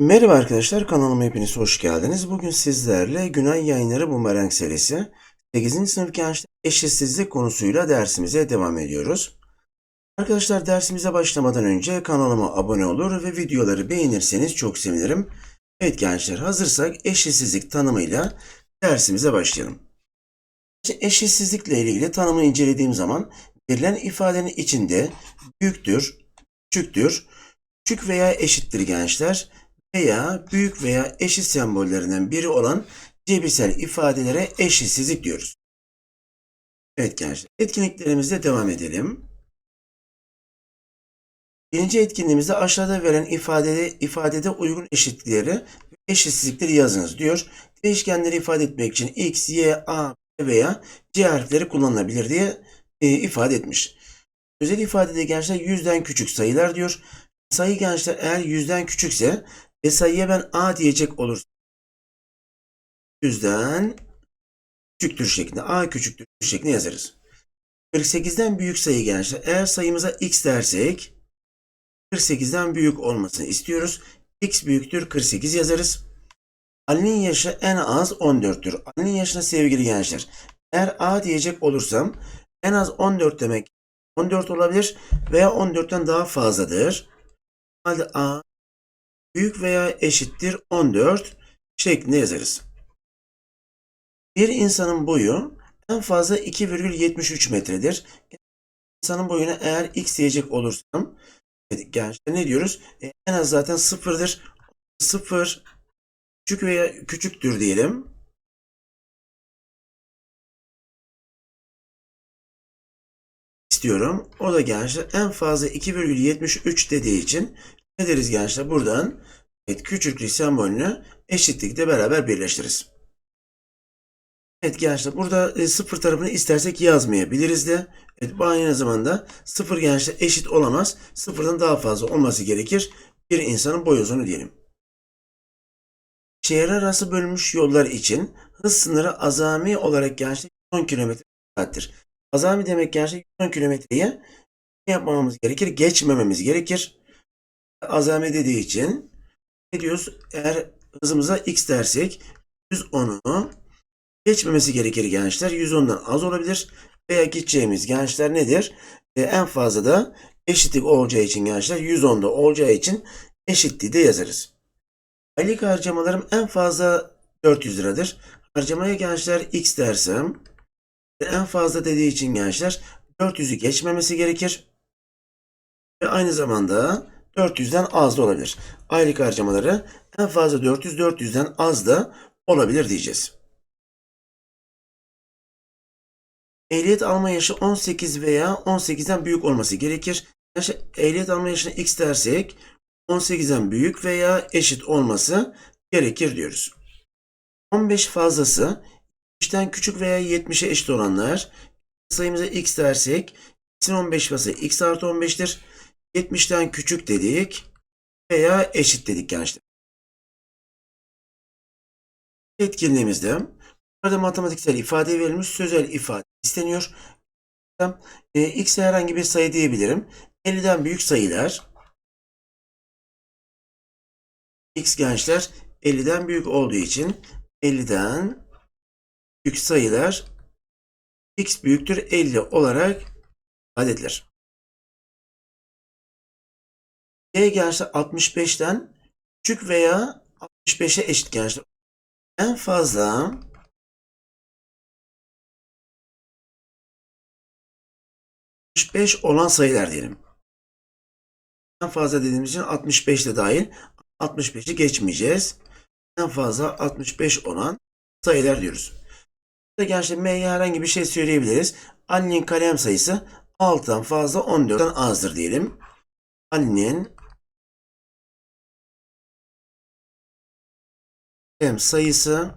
Merhaba arkadaşlar, kanalıma hepiniz hoş geldiniz. Bugün sizlerle Günay Yayınları Bumerang serisi 8. sınıf gençler eşitsizlik konusuyla dersimize devam ediyoruz. Arkadaşlar dersimize başlamadan önce kanalıma abone olur ve videoları beğenirseniz çok sevinirim. Evet gençler hazırsak eşitsizlik tanımıyla dersimize başlayalım. Eşitsizlikle ilgili tanımı incelediğim zaman verilen ifadenin içinde büyüktür, küçüktür, küçük veya eşittir gençler veya büyük veya eşit sembollerinden biri olan cebirsel ifadelere eşitsizlik diyoruz. Evet gençler, etkinliklerimize devam edelim. Birinci etkinliğimizde aşağıda verilen ifadede, ifadede uygun eşitlikleri ve eşitsizlikleri yazınız diyor. Değişkenleri ifade etmek için x, y, a veya c harfleri kullanılabilir diye e, ifade etmiş. Özel ifadede gençler yüzden küçük sayılar diyor. Sayı gençler eğer yüzden küçükse ve sayıya ben a diyecek olursam yüzden küçüktür şeklinde a küçüktür şeklinde yazarız. 48'den büyük sayı gençler. Eğer sayımıza x dersek 48'den büyük olmasını istiyoruz. x büyüktür 48 yazarız. Ali'nin yaşı en az 14'tür. Ali'nin yaşına sevgili gençler. Eğer a diyecek olursam en az 14 demek 14 olabilir veya 14'ten daha fazladır. Halde a büyük veya eşittir 14 şeklinde yazarız. Bir insanın boyu en fazla 2,73 metredir. İnsanın boyuna eğer x diyecek olursam evet, gençler ne diyoruz? E, en az zaten sıfırdır. Sıfır küçük veya küçüktür diyelim. istiyorum. O da gençler en fazla 2,73 dediği için ne deriz gençler? Buradan evet, küçüklük sembolünü eşitlikle beraber birleştiririz. Evet gençler burada e, sıfır tarafını istersek yazmayabiliriz de. Evet bu aynı zamanda sıfır gençler eşit olamaz. Sıfırdan daha fazla olması gerekir. Bir insanın boy uzunu diyelim. Şehir arası bölünmüş yollar için hız sınırı azami olarak gençler 10 km saattir. Azami demek gençler 110 kilometreyi ne yapmamamız gerekir? Geçmememiz gerekir. Azami dediği için ne diyoruz? Eğer hızımıza x dersek 110'u geçmemesi gerekir gençler. 110'dan az olabilir. Veya gideceğimiz gençler nedir? E, en fazla da eşitlik olacağı için gençler 110'da olacağı için eşitliği de yazarız. Aylık harcamalarım en fazla 400 liradır. Harcamaya gençler x dersem en fazla dediği için gençler 400'ü geçmemesi gerekir. Ve aynı zamanda 400'den az da olabilir. Aylık harcamaları en fazla 400, 400'den az da olabilir diyeceğiz. Ehliyet alma yaşı 18 veya 18'den büyük olması gerekir. Yani ehliyet alma yaşına x dersek 18'den büyük veya eşit olması gerekir diyoruz. 15 fazlası 70'ten küçük veya 70'e eşit olanlar sayımıza x dersek x'in 15 fazlası x artı 15'tir. 70'ten küçük dedik veya eşit dedik gençler. Etkinliğimizde burada matematiksel ifade verilmiş sözel ifade isteniyor. E, x'e herhangi bir sayı diyebilirim. 50'den büyük sayılar x gençler 50'den büyük olduğu için 50'den büyük sayılar x büyüktür 50 olarak ifade Y gençler 65'ten küçük veya 65'e eşit gençler. En fazla beş olan sayılar diyelim. En fazla dediğimiz için 65 de dahil. 65'i geçmeyeceğiz. En fazla 65 olan sayılar diyoruz. Gençler M'ye herhangi bir şey söyleyebiliriz. Ali'nin kalem sayısı 6'dan fazla 14'ten azdır diyelim. Ali'nin kalem sayısı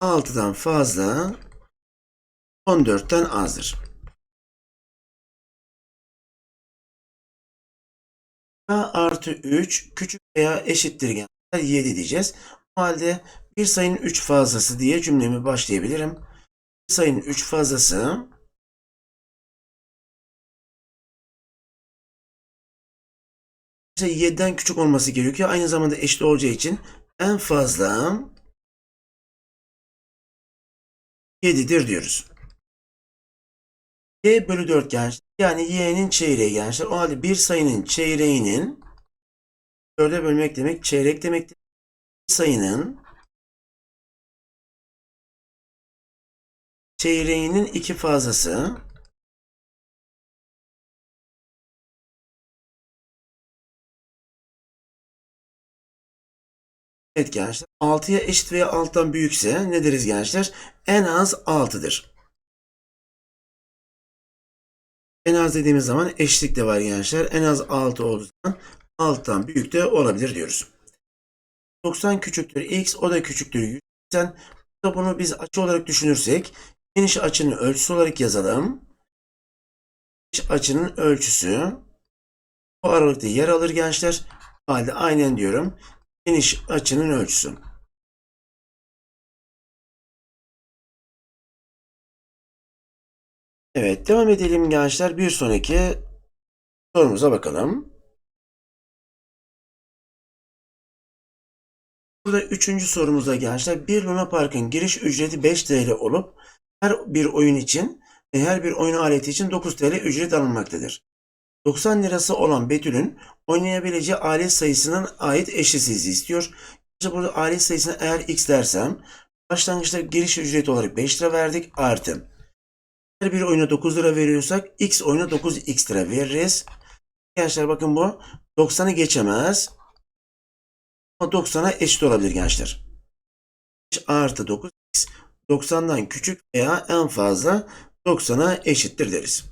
6'dan fazla 14'ten azdır. A artı 3 küçük veya eşittir gençler 7 diyeceğiz. O halde bir sayının 3 fazlası diye cümlemi başlayabilirim. Bir sayının 3 fazlası 7'den küçük olması gerekiyor. Aynı zamanda eşit olacağı için en fazla 7'dir diyoruz. Y bölü 4 gençler. Yani y'nin çeyreği gençler. O halde bir sayının çeyreğinin 4'e bölmek demek çeyrek demektir. Bir sayının çeyreğinin iki fazlası Evet gençler 6'ya eşit veya 6'dan büyükse ne deriz gençler? En az 6'dır. En az dediğimiz zaman eşitlik de var gençler. En az 6 olduğu zaman 6'dan büyük de olabilir diyoruz. 90 küçüktür x o da küçüktür 180. Burada bunu biz açı olarak düşünürsek geniş açının ölçüsü olarak yazalım. Geniş açının ölçüsü bu aralıkta yer alır gençler. Halde aynen diyorum. Geniş açının ölçüsü. Evet devam edelim gençler. Bir sonraki sorumuza bakalım. Burada üçüncü sorumuzda gençler bir Luna Park'ın giriş ücreti 5 TL olup her bir oyun için her bir oyun aleti için 9 TL ücret alınmaktadır. 90 lirası olan Betül'ün oynayabileceği alet sayısının ait eşitsizliği istiyor. İşte burada alet sayısına eğer x dersem başlangıçta giriş ücreti olarak 5 lira verdik artı. Her bir oyuna 9 lira veriyorsak x oyuna 9x lira veririz. Gençler bakın bu 90'ı geçemez. Ama 90'a eşit olabilir gençler. 5 artı 9x 90'dan küçük veya en fazla 90'a eşittir deriz.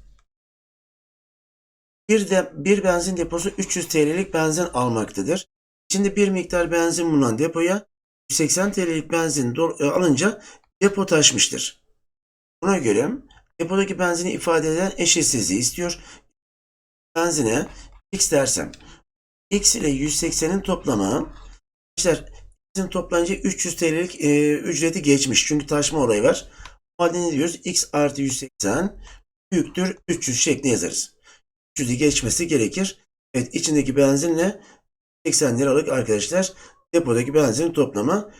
Bir de bir benzin deposu 300 TL'lik benzin almaktadır. Şimdi bir miktar benzin bulunan depoya 180 TL'lik benzin e, alınca depo taşmıştır. Buna göre depodaki benzini ifade eden eşitsizliği istiyor. Benzine x dersem x ile 180'in toplamı Arkadaşlar bizim toplanınca 300 TL'lik e, ücreti geçmiş. Çünkü taşma olayı var. O halde ne diyoruz? X artı 180 büyüktür 300 şeklinde yazarız. 300'ü geçmesi gerekir. Evet içindeki benzinle 80 liralık arkadaşlar depodaki benzinin toplamı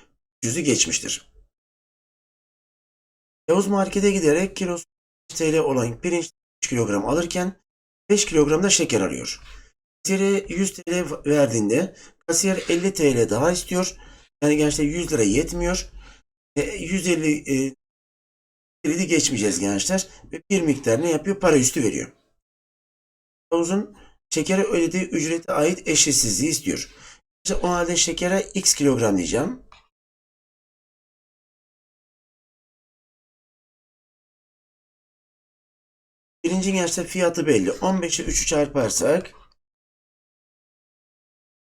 300'ü geçmiştir. Yavuz markete giderek kilosu 5 TL olan pirinç 3 kilogram alırken 5 kilogram da şeker alıyor. Kasiyere 100 TL verdiğinde kasiyer 50 TL daha istiyor. Yani gençler 100 lira yetmiyor. E, 150 e, kredi geçmeyeceğiz gençler. Ve bir miktar ne yapıyor? Para üstü veriyor. Yavuz'un şekere ödediği ücrete ait eşitsizliği istiyor. İşte o halde şekere x kilogram diyeceğim. Birinci gençler fiyatı belli. 15'e 3'ü çarparsak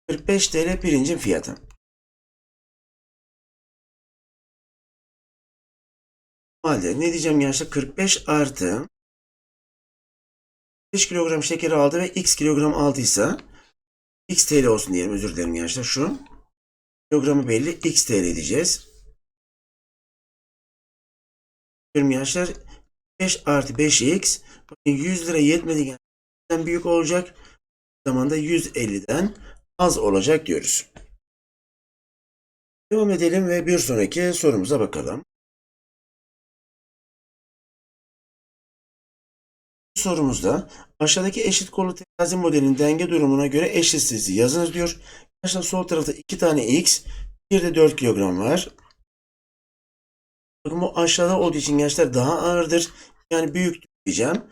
45 TL pirincin fiyatı. O halde ne diyeceğim gençler? 45 artı 5 kilogram şeker aldı ve x kilogram aldıysa x TL olsun diyelim. Özür dilerim gençler. Şu kilogramı belli. x TL diyeceğiz. Diyorum gençler 5 artı 5x 100 lira yetmedi gençler. büyük olacak. O zaman da 150'den az olacak diyoruz. Devam edelim ve bir sonraki sorumuza bakalım. Sorumuzda aşağıdaki eşit kollu terazi modelinin denge durumuna göre eşitsizliği yazınız diyor. Arkadaşlar sol tarafta 2 tane x, bir de 4 kilogram var. Bakın bu aşağıda olduğu için gençler daha ağırdır. Yani büyük diyeceğim.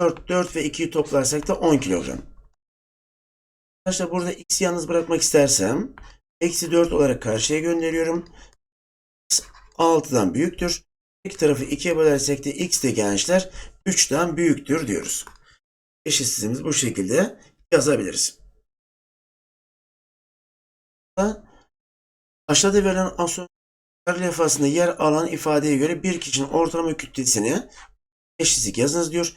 4, 4 ve 2'yi toplarsak da 10 kilogram. Arkadaşlar burada x'i yalnız bırakmak istersem eksi 4 olarak karşıya gönderiyorum. x 6'dan büyüktür. İki tarafı 2'ye bölersek de x de gençler 3'ten büyüktür diyoruz. Eşitsizliğimizi bu şekilde yazabiliriz. Aşağıda verilen asosyal levhasında yer alan ifadeye göre bir kişinin ortalama kütlesini eşitlik yazınız diyor.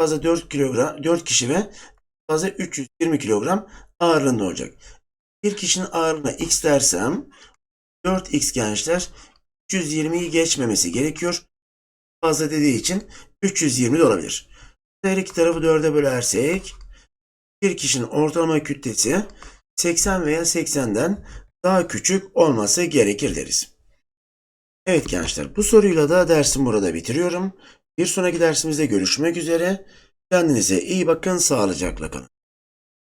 Fazla 4 kilogram 4 kişi ve fazla 320 kilogram ağırlığında olacak. Bir kişinin ağırlığına x dersem 4x gençler 320'yi geçmemesi gerekiyor. Fazla dediği için 320 de olabilir. Her iki tarafı 4'e bölersek bir kişinin ortalama kütlesi 80 veya 80'den daha küçük olması gerekir deriz. Evet gençler bu soruyla da dersimi burada bitiriyorum. Bir sonraki dersimizde görüşmek üzere. Kendinize iyi bakın, sağlıcakla kalın.